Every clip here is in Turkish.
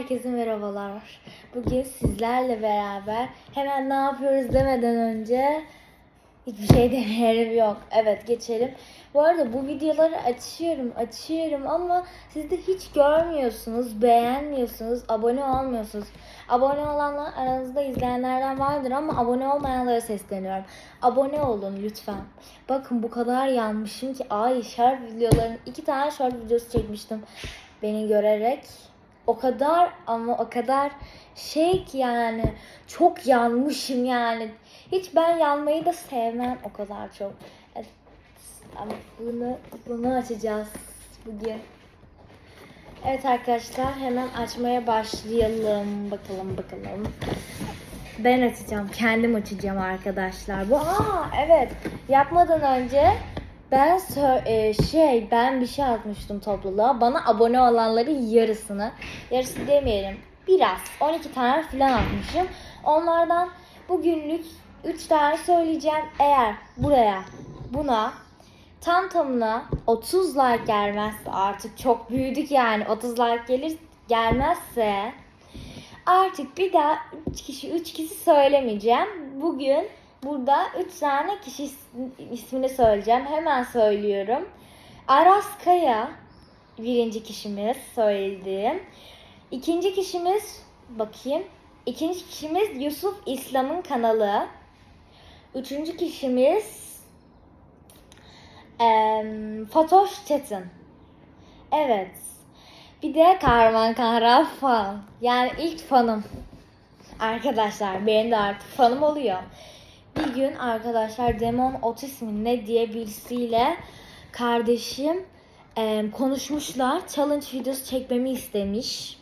Herkese merhabalar. Bugün sizlerle beraber hemen ne yapıyoruz demeden önce hiçbir şey demeyelim yok. Evet geçelim. Bu arada bu videoları açıyorum açıyorum ama siz de hiç görmüyorsunuz, beğenmiyorsunuz, abone olmuyorsunuz. Abone olanlar aranızda izleyenlerden vardır ama abone olmayanlara sesleniyorum. Abone olun lütfen. Bakın bu kadar yanmışım ki ay short videoların iki tane short videosu çekmiştim beni görerek o kadar ama o kadar şey ki yani çok yanmışım yani. Hiç ben yanmayı da sevmem o kadar çok. Evet, ama bunu bunu açacağız bugün. Evet arkadaşlar hemen açmaya başlayalım. Bakalım bakalım. Ben açacağım. Kendim açacağım arkadaşlar. Bu aa evet. Yapmadan önce ben e, şey ben bir şey atmıştım topluluğa. Bana abone olanların yarısını, yarısı demeyelim. Biraz 12 tane falan atmışım. Onlardan bugünlük 3 tane söyleyeceğim. Eğer buraya buna tam tamına 30 like gelmezse artık çok büyüdük yani 30 like gelir gelmezse artık bir daha 3 kişi 3 kişi söylemeyeceğim. Bugün burada 3 tane kişi is- ismini söyleyeceğim. Hemen söylüyorum. Aras Kaya birinci kişimiz söylediğim. İkinci kişimiz bakayım. İkinci kişimiz Yusuf İslam'ın kanalı. Üçüncü kişimiz em, Fatoş Çetin. Evet. Bir de Kahraman Kahraman fan. Yani ilk fanım. Arkadaşlar benim de artık fanım oluyor. Bir gün arkadaşlar Demon Otismi ne diye birisiyle kardeşim em, konuşmuşlar. Challenge videosu çekmemi istemiş.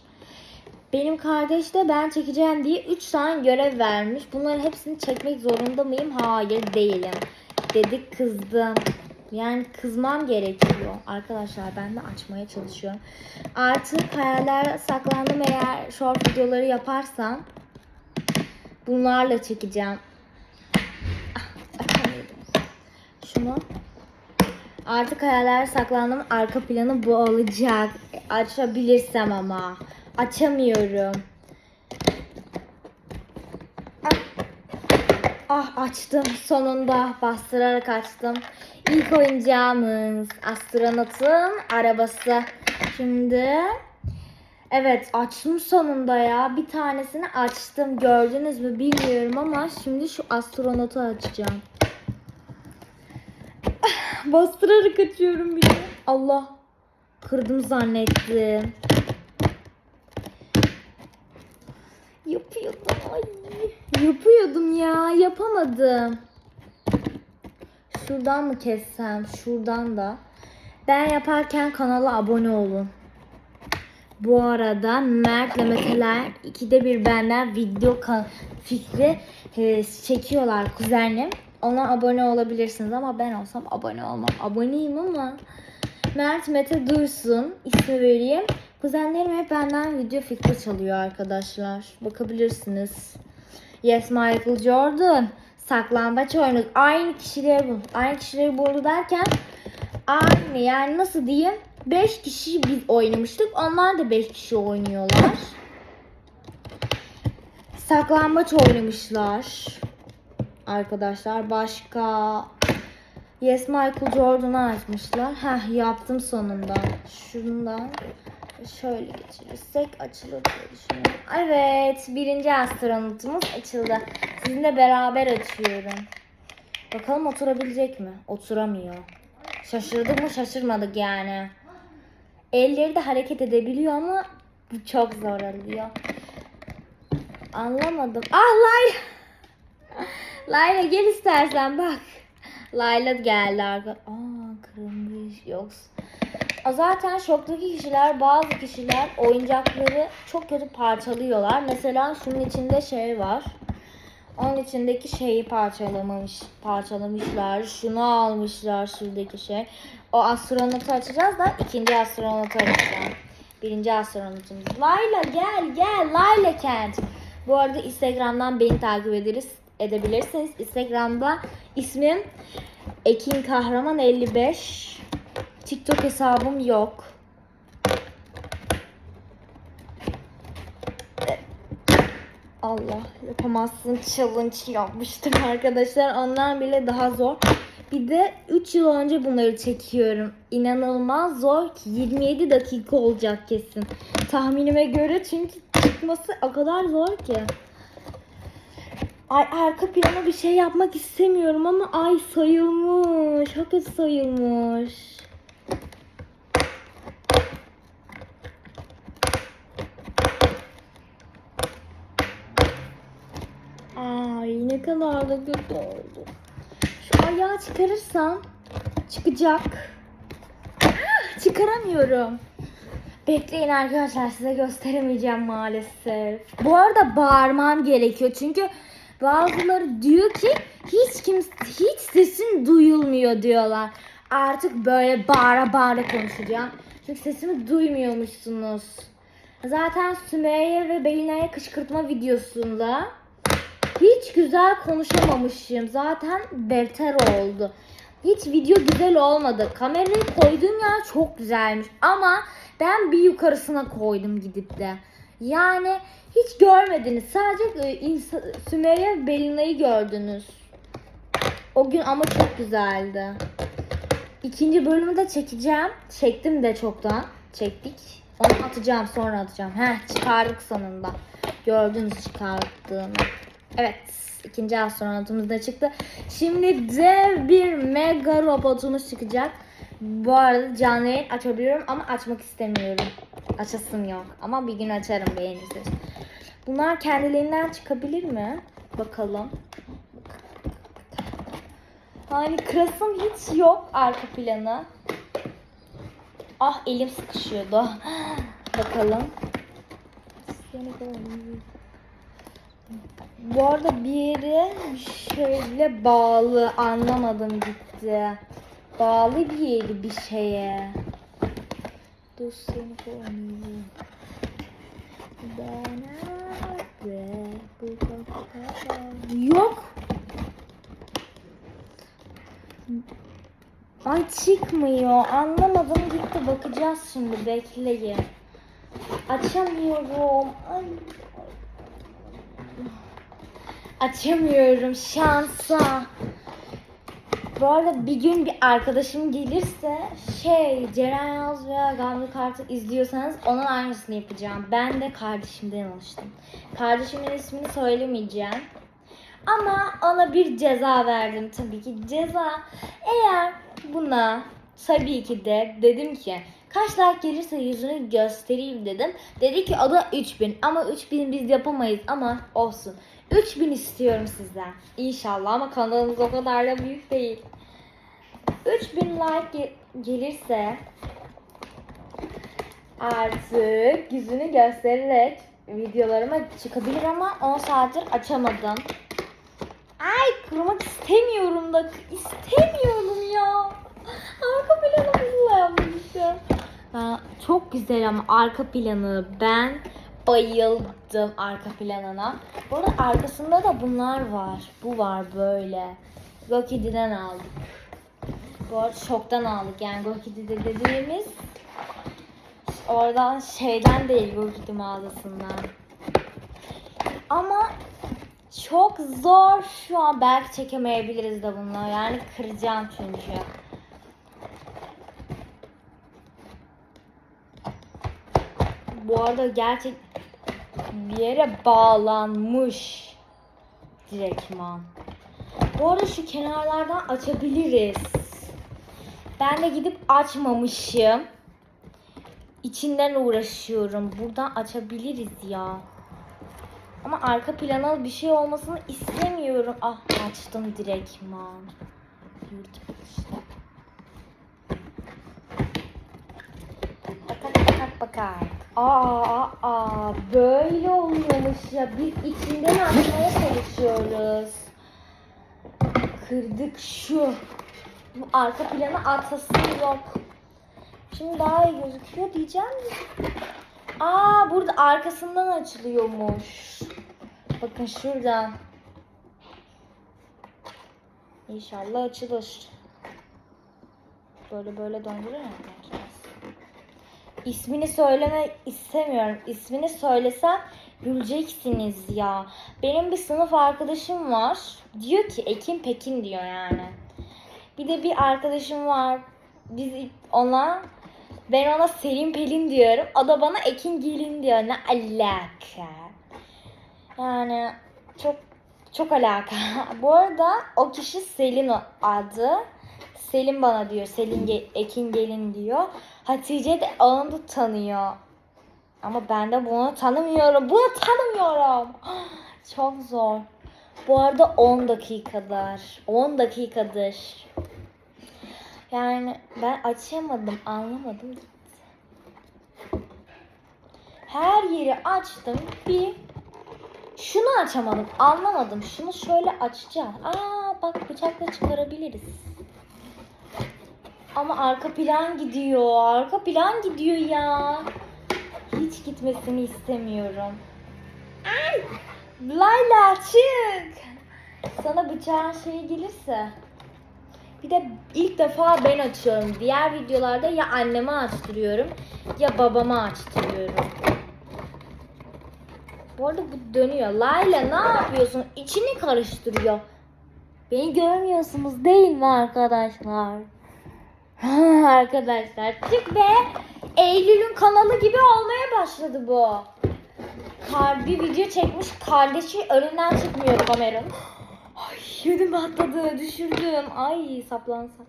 Benim kardeş de ben çekeceğim diye 3 tane görev vermiş. Bunların hepsini çekmek zorunda mıyım? Hayır değilim. Dedik kızdım. Yani kızmam gerekiyor. Arkadaşlar ben de açmaya çalışıyorum. Artık hayaller saklandım eğer short videoları yaparsam bunlarla çekeceğim. Ah, açamıyordum. Şunu Artık hayaller saklandım. Arka planı bu olacak. Açabilirsem ama. Açamıyorum. Ah, ah açtım. Sonunda bastırarak açtım. İlk oyuncağımız astronotun arabası. Şimdi Evet açtım sonunda ya. Bir tanesini açtım. Gördünüz mü bilmiyorum ama şimdi şu astronotu açacağım. Bastırarak açıyorum bir de. Allah. Kırdım zannettim. Yapıyordum. Ay. Yapıyordum ya. Yapamadım. Şuradan mı kessem? Şuradan da. Ben yaparken kanala abone olun. Bu arada Mert'le Meteler ikide bir benden video fikri e, çekiyorlar kuzenim. Ona abone olabilirsiniz ama ben olsam abone olmam. Aboneyim ama Mert Mete Dursun ismi vereyim. Kuzenlerim hep benden video fikri çalıyor arkadaşlar. Bakabilirsiniz. Yes Michael Jordan. Saklambaç oyunu. Aynı kişileri bul. Aynı kişileri buldu derken aynı yani nasıl diyeyim? 5 kişi biz oynamıştık. Onlar da 5 kişi oynuyorlar. Saklambaç oynamışlar. Arkadaşlar başka Yes Michael Jordan'ı açmışlar. Heh yaptım sonunda. Şundan şöyle geçirirsek açılır diye düşünüyorum. Evet birinci astronotumuz açıldı. Sizinle beraber açıyorum. Bakalım oturabilecek mi? Oturamıyor. Şaşırdık mı şaşırmadık yani. Elleri de hareket edebiliyor ama bu çok zor oluyor. Anlamadım. Ah Layla. Layla gel istersen bak. Layla geldi arka. Aa kırılmış yok. Aa, Zaten şoktaki kişiler bazı kişiler oyuncakları çok kötü parçalıyorlar. Mesela şunun içinde şey var. Onun içindeki şeyi parçalamamış, parçalamışlar. Şunu almışlar şuradaki şey. O astronotu açacağız da ikinci astronotu açacağım. Birinci astronotumuz. Layla gel gel Layla Kent. Bu arada Instagram'dan beni takip ederiz, edebilirsiniz. Instagram'da ismim Ekin Kahraman 55. TikTok hesabım yok. Allah yapamazsın challenge yapmıştım arkadaşlar. Ondan bile daha zor. Bir de 3 yıl önce bunları çekiyorum. İnanılmaz zor ki 27 dakika olacak kesin. Tahminime göre çünkü çıkması o kadar zor ki. Ay arka plana bir şey yapmak istemiyorum ama ay sayılmış. Hakikaten sayılmış. Ay ne kadar da kötü oldu. Şu ayağı çıkarırsam çıkacak. Ah, Çıkaramıyorum. Bekleyin arkadaşlar size gösteremeyeceğim maalesef. Bu arada bağırmam gerekiyor çünkü bazıları diyor ki hiç kim hiç sesin duyulmuyor diyorlar. Artık böyle bağıra bağıra konuşacağım. Çünkü sesimi duymuyormuşsunuz. Zaten Sümeyye ve Belina'ya kışkırtma videosunda hiç güzel konuşamamışım. Zaten beter oldu. Hiç video güzel olmadı. Kamerayı koyduğum yer çok güzelmiş. Ama ben bir yukarısına koydum gidip de. Yani hiç görmediniz. Sadece e, Sümeyye Belina'yı gördünüz. O gün ama çok güzeldi. İkinci bölümü de çekeceğim. Çektim de çoktan. Çektik. Onu atacağım sonra atacağım. Heh çıkardık sonunda. Gördünüz çıkardığımı. Evet. ikinci astronotumuz da çıktı. Şimdi dev bir mega robotumuz çıkacak. Bu arada canlı yayın açabiliyorum ama açmak istemiyorum. Açasım yok. Ama bir gün açarım beğenirseniz. Bunlar kendiliğinden çıkabilir mi? Bakalım. Hani kırasım hiç yok arka planı. Ah elim sıkışıyordu. Bakalım. Bu arada bir yere şöyle bağlı anlamadım gitti. Bağlı bir yeri bir şeye. Seni koyayım. Yok. Ay çıkmıyor. Anlamadım gitti. Bakacağız şimdi. Bekleyin. Açamıyorum. Ay. Açamıyorum şansa. Bu arada bir gün bir arkadaşım gelirse şey Ceren Yaz veya Gamze Kart'ı izliyorsanız onun aynısını yapacağım. Ben de kardeşimden alıştım. Kardeşimin ismini söylemeyeceğim. Ama ona bir ceza verdim tabii ki. Ceza eğer buna tabii ki de dedim ki kaç like gelirse yüzünü göstereyim dedim. Dedi ki o da 3000 ama 3000 biz yapamayız ama olsun. 3000 istiyorum sizden. İnşallah ama kanalımız o kadar da büyük değil. 3000 like ge- gelirse artık yüzünü göstererek videolarıma çıkabilir ama 10 saattir açamadım. Ay kurmak istemiyorum da istemiyorum ya. Arka planımızla yapmışım. Ha, çok güzel ama arka planı ben bayıldım arka planına. Bu arada arkasında da bunlar var. Bu var böyle. Gokidi'den aldık. Bu arada şoktan aldık yani Gokidi'de dediğimiz oradan şeyden değil Gokidi mağazasından. Ama çok zor şu an belki çekemeyebiliriz de bunları yani kıracağım çünkü. Bu arada gerçek bir yere bağlanmış direktman. Bu arada şu kenarlardan açabiliriz. Ben de gidip açmamışım. İçinden uğraşıyorum. Buradan açabiliriz ya. Ama arka plana bir şey olmasını istemiyorum. Ah açtım direktman. Yürütüp işte. Bakak bakak bakak. Aa, aa, böyle oluyormuş ya. Biz içinden açmaya çalışıyoruz. Kırdık şu. Bu arka plana atası yok. Şimdi daha iyi gözüküyor diyeceğim. de. Aa burada arkasından açılıyormuş. Bakın şuradan. İnşallah açılır. Böyle böyle döndürür arkadaşlar. İsmini söyleme istemiyorum. İsmini söylesem Güleceksiniz ya. Benim bir sınıf arkadaşım var. Diyor ki Ekin Pekin diyor yani. Bir de bir arkadaşım var. Biz ona ben ona Selim Pelin diyorum. O da bana Ekin Gelin diyor. Ne alaka? Yani çok çok alaka. Bu arada o kişi Selin adı. Selim bana diyor. Selin Ge- Ekin Gelin diyor. Hatice de onu tanıyor. Ama ben de bunu tanımıyorum. Bunu tanımıyorum. Çok zor. Bu arada 10 dakikadır. 10 dakikadır. Yani ben açamadım, anlamadım. Her yeri açtım. Bir şunu açamadım, anlamadım. Şunu şöyle açacağım. Aa bak bıçakla çıkarabiliriz. Ama arka plan gidiyor. Arka plan gidiyor ya. Hiç gitmesini istemiyorum. Ay! Layla çık. Sana bıçağın şeyi gelirse. Bir de ilk defa ben açıyorum. Diğer videolarda ya anneme açtırıyorum ya babama açtırıyorum. Bu arada bu dönüyor. Layla ne yapıyorsun? İçini karıştırıyor. Beni görmüyorsunuz değil mi arkadaşlar? arkadaşlar çık be. Eylül'ün kanalı gibi olmaya başladı bu. Kar bir video çekmiş kardeşi önünden çıkmıyor kameranın. Ay ödüm patladı düşürdüm. Ay saplansa.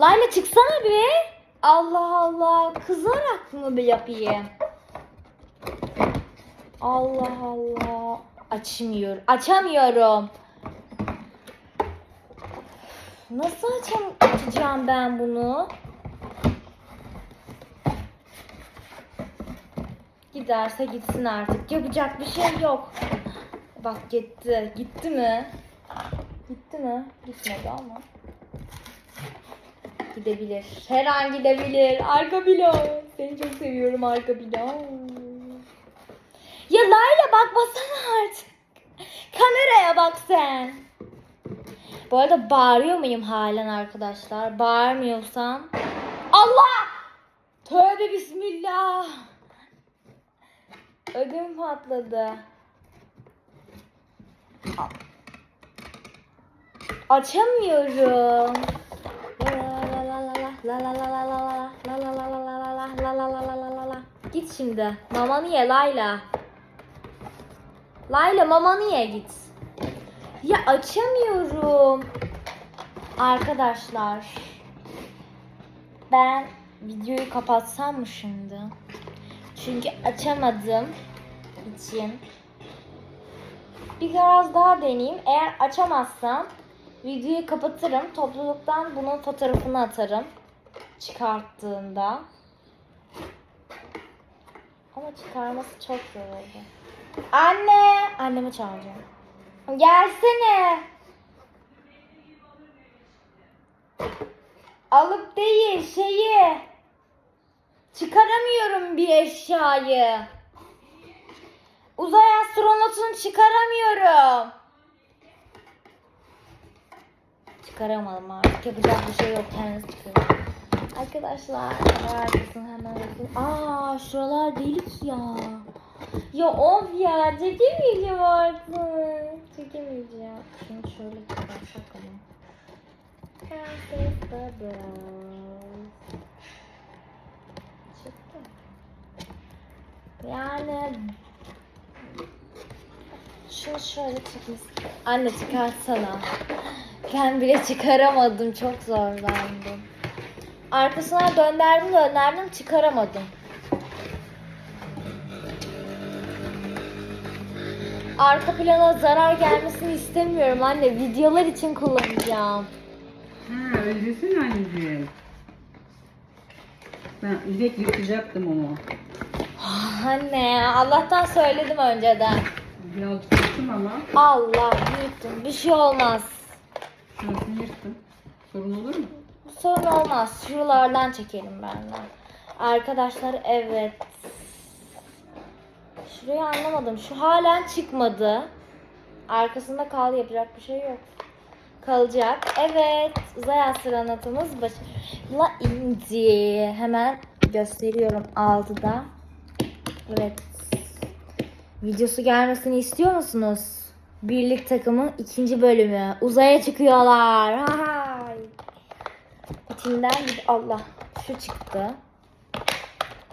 Layla çıksana bir. Allah Allah kızarak mı bir yapayım? Allah Allah. Açmıyor. Açamıyorum. Nasıl açacağım ben bunu? Giderse gitsin artık. Yapacak bir şey yok. Bak gitti. Gitti mi? Gitti mi? Gitmedi ama. Gidebilir. Her an gidebilir. Arka bilo. Seni çok seviyorum arka bilo. Ya Layla bakmasana artık. Kameraya bak sen. Bu arada bağırıyor muyum halen arkadaşlar? Bağırmıyorsam. Allah! Tövbe bismillah. Ödüm patladı. Açamıyorum. Git şimdi. Mamanı ye Layla. Layla mamanı ye git. Ya açamıyorum. Arkadaşlar. Ben videoyu kapatsam mı şimdi? Çünkü açamadım için. Biraz daha deneyeyim. Eğer açamazsam videoyu kapatırım. Topluluktan bunun fotoğrafını atarım. Çıkarttığında. Ama çıkarması çok zor oldu. Anne! Annemi çağıracağım. Gelsene. Alıp değil şeyi. Çıkaramıyorum bir eşyayı. Uzay astronotunu çıkaramıyorum. Çıkaramadım artık. Yapacak bir şey yok. Kendisi çıkıyor. Arkadaşlar arkasını hemen bakın. Aa şuralar delik ya. Ya of ya çekemeyeceğim artık. Çekemeyeceğim. Şunu şöyle çıkarsak ama. Prenses Bubbles. Çıktı. Yani şunu şöyle çekmesi. Anne çıkarsana. Ben bile çıkaramadım. Çok zorlandım. Arkasına döndürdüm döndürdüm çıkaramadım. Arka plana zarar gelmesini istemiyorum anne. Videolar için kullanacağım. Ha öylesin anneciğim. Ben direkt yıkacaktım onu. Ah, Anne Allah'tan söyledim önceden. Birazcık yıktım ama. Allah büyüttüm. Bir şey olmaz. Şurasını yırttım. Sorun olur mu? Sorun olmaz. Şuralardan çekelim benden. Arkadaşlar evet. Şurayı anlamadım. Şu halen çıkmadı. Arkasında kaldı. Yapacak bir şey yok. Kalacak. Evet. Uzay astronotumuz başarıyla indi. Hemen gösteriyorum altıda. Evet. videosu gelmesini istiyor musunuz? Birlik takımın ikinci bölümü. Uzaya çıkıyorlar. Hay. İçinden bir Allah şu çıktı.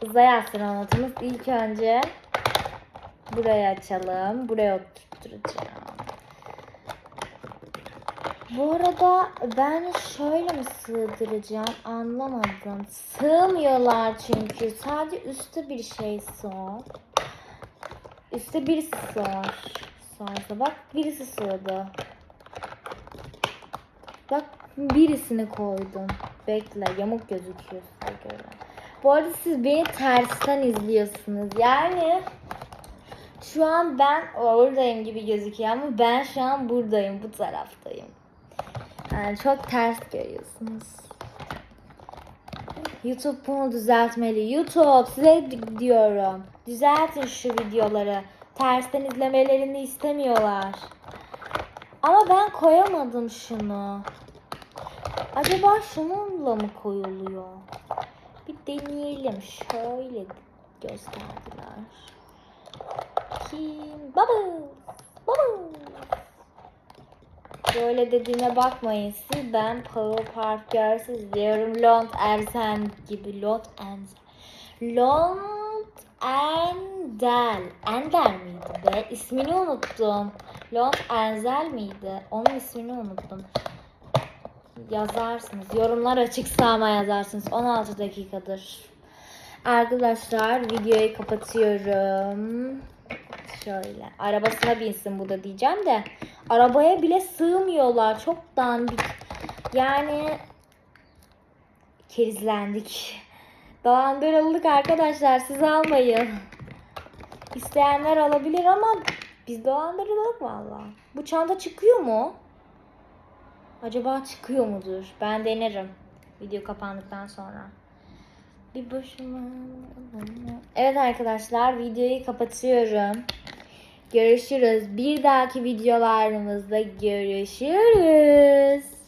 Uzay astronotumuz ilk önce buraya açalım. Buraya oturtacağım. Bu arada ben şöyle mi sığdıracağım anlamadım. Sığmıyorlar çünkü. Sadece üstte bir şey sığ. Üstte birisi sığar. Sığarsa bak birisi sığdı. Bak birisini koydum. Bekle yamuk gözüküyor. Bu arada siz beni tersten izliyorsunuz. Yani şu an ben oradayım gibi gözüküyor ama ben şu an buradayım, bu taraftayım. Yani çok ters görüyorsunuz. YouTube bunu düzeltmeli. YouTube size di- diyorum. Düzeltin şu videoları. Tersten izlemelerini istemiyorlar. Ama ben koyamadım şunu. Acaba şununla mı koyuluyor? Bir deneyelim. Şöyle gösterdiler. Kim? Bubbles. Bubbles. Böyle dediğine bakmayın siz. Ben Powerpuff Girls izliyorum. Lont Ersen gibi. Lont Enzel. Lont Endel. Ender miydi be? İsmini unuttum. Lont Enzel miydi? Onun ismini unuttum. Yazarsınız. Yorumlar açıksa ama yazarsınız. 16 dakikadır. Arkadaşlar videoyu kapatıyorum. Şöyle. Arabasına binsin bu da diyeceğim de. Arabaya bile sığmıyorlar. Çok dandik. Yani kerizlendik. Dolandırıldık arkadaşlar. Siz almayın. İsteyenler alabilir ama biz dolandırıldık valla. Bu çanta çıkıyor mu? Acaba çıkıyor mudur? Ben denerim. Video kapandıktan sonra. Bir boşuma. Evet arkadaşlar videoyu kapatıyorum. Görüşürüz. Bir dahaki videolarımızda görüşürüz.